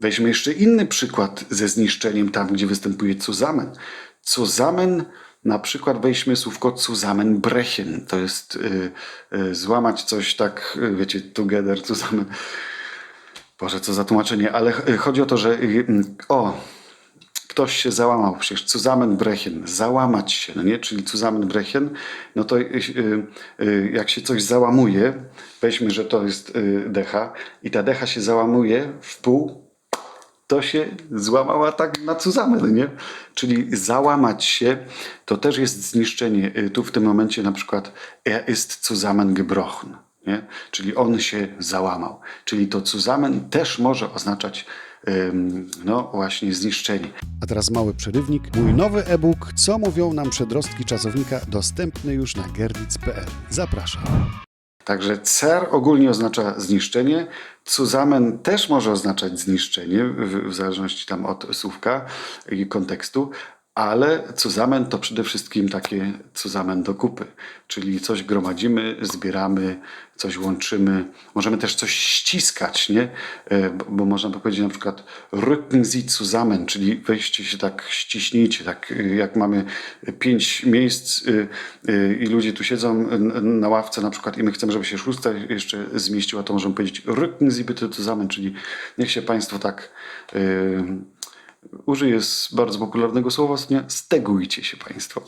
Weźmy jeszcze inny przykład ze zniszczeniem tam, gdzie występuje zusammen. Zusammen, na przykład weźmy słówko zusammenbrechen. To jest y, y, złamać coś tak, y, wiecie, together, zusammen. Boże, co za tłumaczenie, ale ch- chodzi o to, że y, mm, o, ktoś się załamał, przecież zusammenbrechen, załamać się, no nie? Czyli zusammenbrechen, no to y, y, y, jak się coś załamuje, weźmy, że to jest y, decha i ta decha się załamuje w pół, to się złamała tak na zusammen, nie? Czyli załamać się, to też jest zniszczenie. Y, Tu w tym momencie na przykład er ist zusammengebrochen, nie? Czyli on się załamał. Czyli to zusammen też może oznaczać no właśnie zniszczenie. A teraz mały przerywnik. Mój nowy e-book Co mówią nam przedrostki czasownika dostępny już na gerlitz.pl. Zapraszam. Także cer ogólnie oznacza zniszczenie. Zusammen też może oznaczać zniszczenie, w, w zależności tam od słówka i kontekstu, ale zusammen to przede wszystkim takie zusammen do kupy, czyli coś gromadzimy, zbieramy, coś łączymy. Możemy też coś ściskać, nie? E, Bo, można by powiedzieć na przykład rücken Sie zusammen, czyli weźcie się tak, ściśnijcie, tak y, jak mamy pięć miejsc y, i ludzie tu siedzą na ławce na przykład i my chcemy, żeby się szósta jeszcze zmieściła, to możemy powiedzieć rücken Sie bitte zusammen, czyli niech się Państwo tak użyję bardzo popularnego słowa, stegujcie się Państwo.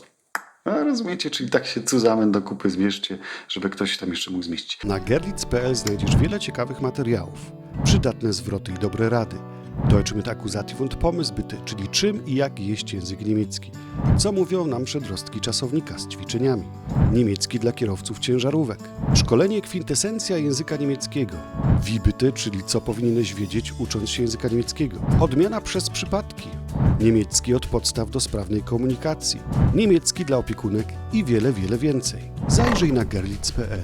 A rozumiecie, czyli tak się zusammen do kupy zmierzcie, żeby ktoś tam jeszcze mógł zmieścić. Na gerlitz.pl znajdziesz wiele ciekawych materiałów, przydatne zwroty i dobre rady. Deutsche mit Akkusativ und Pommes bitte, czyli czym i jak jeść język niemiecki. Co mówią nam przedrostki czasownika z ćwiczeniami. Niemiecki dla kierowców ciężarówek. Szkolenie kwintesencja języka niemieckiego. Wie bitte, czyli co powinieneś wiedzieć ucząc się języka niemieckiego. Odmiana przez przypadki. Niemiecki od podstaw do sprawnej komunikacji. Niemiecki dla opiekunek i wiele, wiele więcej. Zajrzyj na gerlitz.pl.